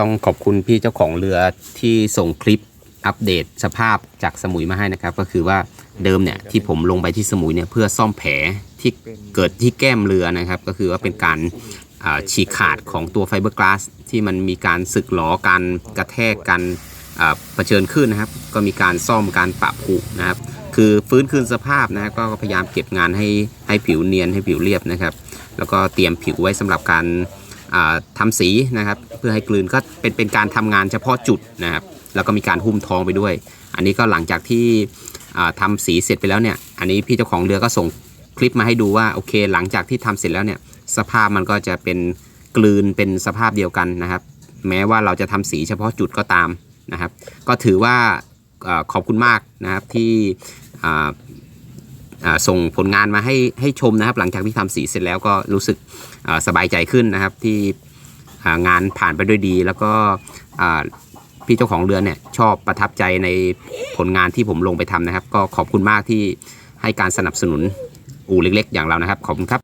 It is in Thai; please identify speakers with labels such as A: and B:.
A: ต้องขอบคุณพี่เจ้าของเรือที่ส่งคลิปอัปเดตสภาพจากสมุยมาให้นะครับ ก็คือว่าเดิมเนี่ยที่ผมลงไปที่สมุยเนี่ยเพื่อซ่อมแผลที่เกิดที่แก้มเรือนะครับ ก็คือว่าเป็นการฉีกขาดของตัวไฟเบอร์กลาสที่มันมีการสึกหลอการกระแทกกันเผชิญขึ้นนะครับ ก็มีการซ่อมการปะผุนะครับ คือฟื้นคืนสภาพนะฮะก็พยายามเก็บงานให้ให้ผิวเนียนให้ผิวเรียบนะครับ แล้วก็เตรียมผิวไว้สำหรับการ อ่าทำสีนะครับ เพื่อให้กลืนก็เป็นเป็นการทำงานเฉพาะจุดนะครับ แล้วก็มีการหุ้มทองไปด้วย อันนี้ก็หลังจากที่อ่าทำสีเสร็จไปแล้วเนี่ย อันนี้พี่เจ้าของเรือก็ส่งคลิปมาให้ดูว่าโอเค หลังจากที่ทำเสร็จแล้วเนี่ย สภาพมันก็จะเป็นกลืนเป็นสภาพเดียวกันนะครับ แม้ว่าเราจะทำสีเฉพาะจุดก็ตามนะครับ ก็ถือว่าอขอบคุณมากนะครับที่ ส่งผลงานมาให้ให้ชมนะครับ หลังจากที่ทำสีเสร็จแล้วก็รู้สึกสบายใจขึ้นนะครับ ที่งานผ่านไปด้วยดี แล้วก็พี่เจ้าของเรือนเนี่ยชอบประทับใจในผลงานที่ผมลงไปทำนะครับ ก็ขอบคุณมากที่ให้การสนับสนุนอู่เล็ก ๆ อย่างเรานะครับขอบคุณครับ